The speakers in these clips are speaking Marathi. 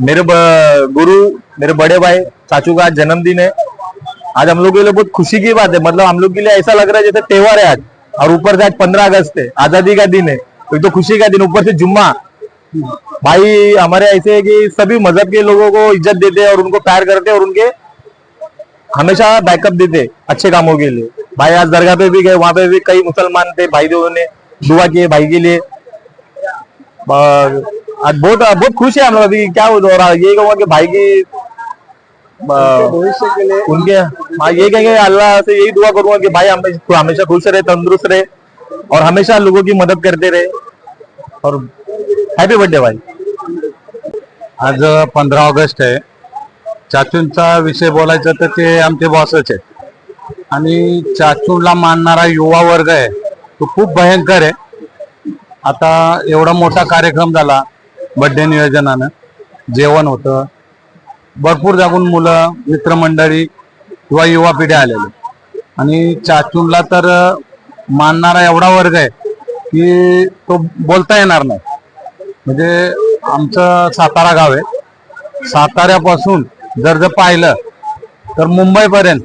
मेरे ब- गुरु मेरे बड़े भाई चाचू का आज जन्मदिन है। आज हम लोग के लिए बहुत खुशी की बात है। मतलब हम लोग के लिए ऐसा लग रहा है जैसे त्योहार है आज। और ऊपर से आज पंद्रह अगस्त है। आजादी का दिन है। एक तो खुशी का दिन ऊपर से जुम्मा। भाई हमारे ऐसे है कि सभी मजहब के लोगों को इज्जत देते हैं और उनको प्यार करते हैं और उनके हमेशा बैकअप देते अच्छे कामों के लिए। भाई आज दरगाह पे भी गए वहां पे भी कई मुसलमान थे भाई लोगों ने दुआ किए भाई के लिए। आज बहुत बहुत खुश है हम लोग अभी। क्या हो रहा है यही कहूंगा कि भाई की भविष्य के लिए उनके हाँ ये कहेंगे अल्लाह से यही दुआ करूंगा कि भाई हमेशा हमेशा खुश रहे तंदुरुस्त रहे और हमेशा लोगों की मदद करते रहे। और हॅपी बर्थडे भाई। आज पंधरा ऑगस्ट आहे चाचूंचा विषय बोलायचा तर ते आमचे बॉसच आहेत. आणि चाचूला मानणारा युवा वर्ग आहे तो खूप भयंकर आहे. आता एवढा मोठा कार्यक्रम झाला बड्डे नियोजनानं जेवण होतं. भरपूर जागून मुलं मित्रमंडळी किंवा युवा पिढी आलेले. आणि चाचूंला तर मानणारा एवढा वर्ग आहे की तो बोलता येणार नाही. म्हणजे आमचं सातारा गाव आहे. साताऱ्यापासून जर जर पाहिलं तर मुंबईपर्यंत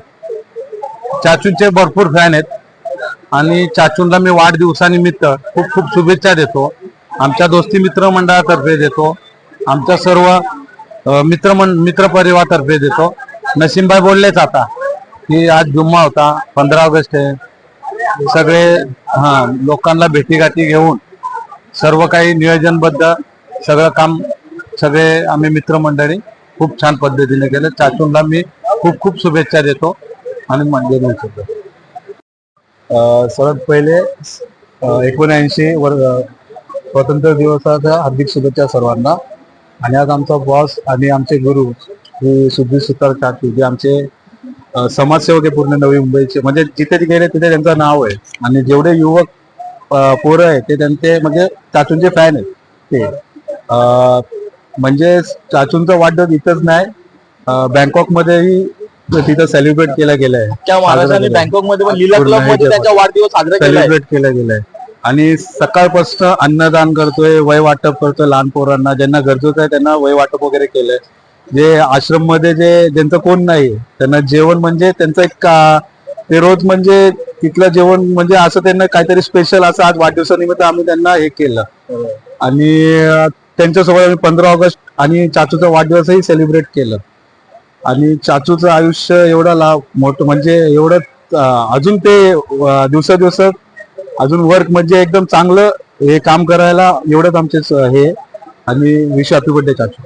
चाचूंचे भरपूर फॅन आहेत. आणि चाचूंना मी वाढदिवसानिमित्त खूप खूप शुभेच्छा देतो. आमच्या दोस्ती मित्र मंडळातर्फे देतो. आमच्या सर्व मित्रमंड मित्र मित्रपरिवारातर्फे देतो. नसीमभाई बोललेच आता की आज जुम्मा होता पंधरा ऑगस्ट आहे. सगळे हा लोकांना भेटीगाठी घेऊन सर्व काही नियोजनबद्ध सगळं काम सगळे आम्ही मित्रमंडळी खूप छान पद्धतीने केलं. चाचूंना मी खूप खूप शुभेच्छा देतो आणि म्हणजे देऊ शकतो. सर्वात पहिले एकोणऐंशी वर स्वातंत्र्य दिवसाच्या हार्दिक शुभेच्छा सर्वांना. आणि आज आमचा बॉस आणि आमचे गुरु हे सुधीर सुतार चाचू जे आमचे समाजसेवक आहे पूर्ण नवी मुंबईचे म्हणजे जिथे ते गेले तिथे त्यांचं नाव आहे. आणि जेवढे युवक पोरं आहे ते त्यांचे म्हणजे चाचूंचे फॅन आहेत. ते म्हणजे चाचूंचा वाढदिवस इथंच नाही बँकॉक मध्येही तिथं सेलिब्रेट केला गेलाय. बँकॉकमध्ये पण लीला क्लबमध्ये त्याचा वाढदिवस साजरा सेलिब्रेट केला गेलाय. आणि सकाळपासून अन्नदान करतोय वय वाटप करतोय लहान पोरांना. ज्यांना गरजेचं आहे त्यांना वय वाटप वगैरे केलंय. जे आश्रममध्ये जे ज्यांचं कोण नाही त्यांना जेवण म्हणजे त्यांचं एक का- ते रोज म्हणजे तिथलं जेवण म्हणजे असं त्यांना काहीतरी स्पेशल असं आज वाढदिवसानिमित्त आम्ही त्यांना हे केलं. आणि त्यांच्यासोबत आम्ही पंधरा ऑगस्ट आणि चाचूचा वाढदिवसही सेलिब्रेट केलं. आणि चाचूचं आयुष्य एवढं लाभ मोठं म्हणजे एवढं अजून ते दिवसा दिवसात अजून वर्क म्हणजे एकदम चांगलं हे काम करायला एवढंच आमचे हे. आणि विश हॅपी बर्थडे चाचू.